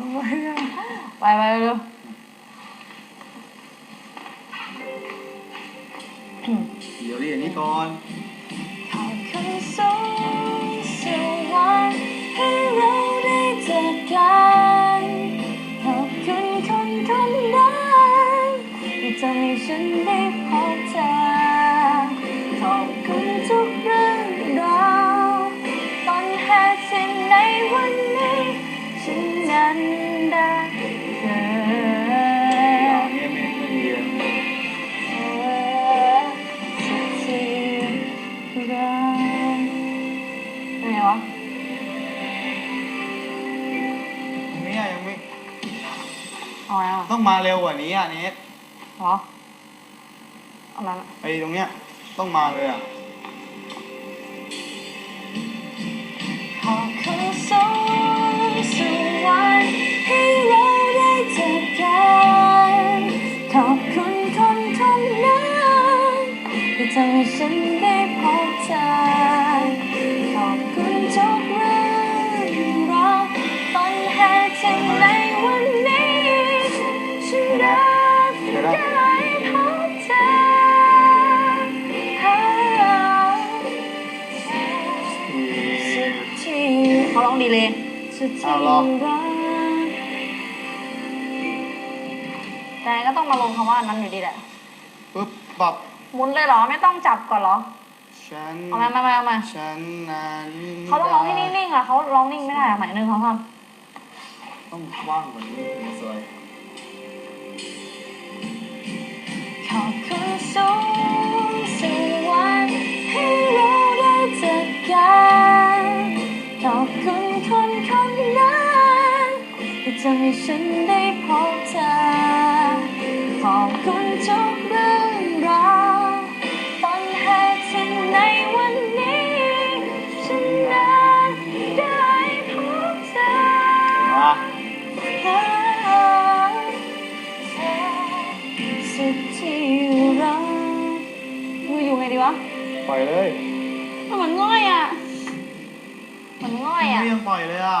ไปไปเร็วเดี๋ยวเรียนนี้ก่อนขอบคุณสูงสวรรค์ให้เราได้เจอกันขอบคุณคนคนนั้นที่ทำให้ฉันได้ เอาไงอะต้องมาเร็วกว่านี้อะเนสเหรอเอามาไอ้ตรงเนี้ยต้องมาเลยอะขอบคุณสูงสวรรค์ให้เราได้เจอกันขอบคุณคนคนนั้นที่ทำให้ฉันได้ เขาร้องดีเลยสุดที่เอาลองรักแต่ก็ต้องมาลงคำว่าอันนั้นอยู่ดีแหละปึ๊บปับหมุนเลยเหรอ ไม่ต้องจับก่อนเหรอฉันเอามามามาเอามาฉันนั้นเขาต้องร้องให้นิ่งๆอะเขาร้องนิ่งไม่ได้อะหมายหนึ่งเขาทต้องว่างกว่านี้ถึงสวย ที่ทำให้ฉันได้พบเธอ ขอบคุณทุกเรื่องราวต้นเหตุที่ในวันนี้ ฉันนั้นได้พบเธอมาสุดที่รักมืออยู่ไงดีวะ ปล่อยเลย มันเหมือนง่อยอะเหมือนง่อยอะ ไม่ยังปล่อยเลยอะ